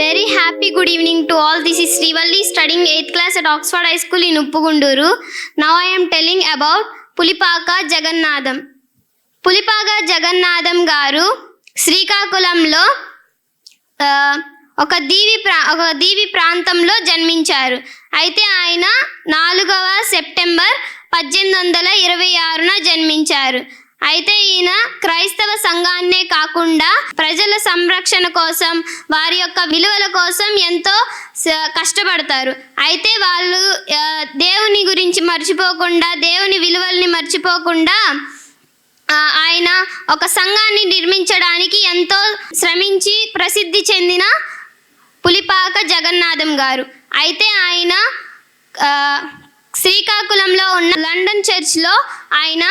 Very happy good evening to all this is Srivalli studying eighth class at Oxford high school in Uppugunduru now I'm telling about Pulipaka Jagannatham Pulipaka Jagannatham garu శ్రీకాకుళంలో ఒక దీవి ప్రా ఒక దీవి ప్రాంతంలో జన్మించారు. అయితే ఆయన నాలుగవ సెప్టెంబర్ పద్దెనిమిది వందల ఇరవై ఆరున జన్మించారు. అయితే ఈయన క్రైస్తవ సంఘాన్నే కాకుండా ప్రజల సంరక్షణ కోసం వారి యొక్క విలువల కోసం ఎంతో స- కష్టపడతారు. అయితే వాళ్ళు దేవుని గురించి మర్చిపోకుండా దేవుని విలువల్ని మర్చిపోకుండా ఆయన ఒక సంఘాన్ని నిర్మించడానికి ఎంతో శ్రమించి ప్రసిద్ధి చెందిన పులిపాక జగన్నాథం గారు. అయితే ఆయన శ్రీకాకుళంలో ఉన్న లండన్ చర్చ్లో ఆయన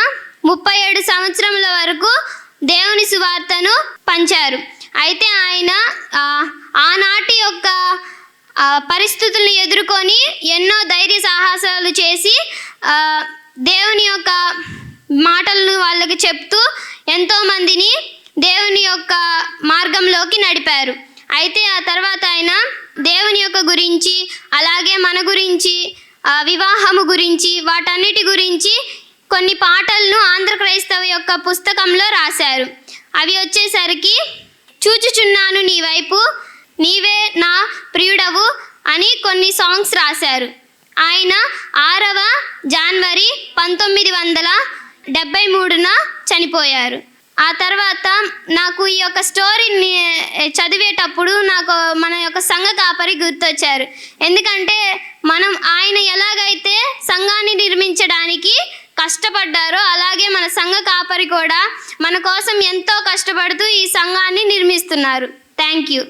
ముప్పై ఏడు సంవత్సరముల వరకు దేవుని సువార్తను పంచారు. అయితే ఆయన ఆనాటి యొక్క పరిస్థితులను ఎదుర్కొని ఎన్నో ధైర్య సాహసాలు చేసి దేవుని యొక్క మాటలను వాళ్ళకి చెప్తూ ఎంతోమందిని దేవుని యొక్క మార్గంలోకి నడిపారు. అయితే ఆ తర్వాత ఆయన దేవుని యొక్క గురించి అలాగే మన గురించి వివాహము గురించి వాటన్నిటి గురించి కొన్ని పాటలను ఆంధ్ర క్రైస్తవ యొక్క పుస్తకంలో రాశారు. అవి వచ్చేసరికి చూచుచున్నాను నీ వైపు నీవే నా ప్రియుడవు అని కొన్ని సాంగ్స్ రాశారు. ఆయన ఆరవ జనవరి పంతొమ్మిది వందల డెబ్బై మూడున చనిపోయారు. ఆ తర్వాత నాకు ఈ యొక్క స్టోరీని చదివేటప్పుడు నాకు మన యొక్క సంఘ కాపరి గుర్తొచ్చారు. ఎందుకంటే మనం ఆయన ఎలాగైతే సంఘాన్ని నిర్మించడానికి కష్టపడ్డారో అలాగే మన సంఘ కాపరి కూడా మన కోసం ఎంతో కష్టపడుతూ ఈ సంఘాన్ని నిర్మిస్తున్నారు. Thank you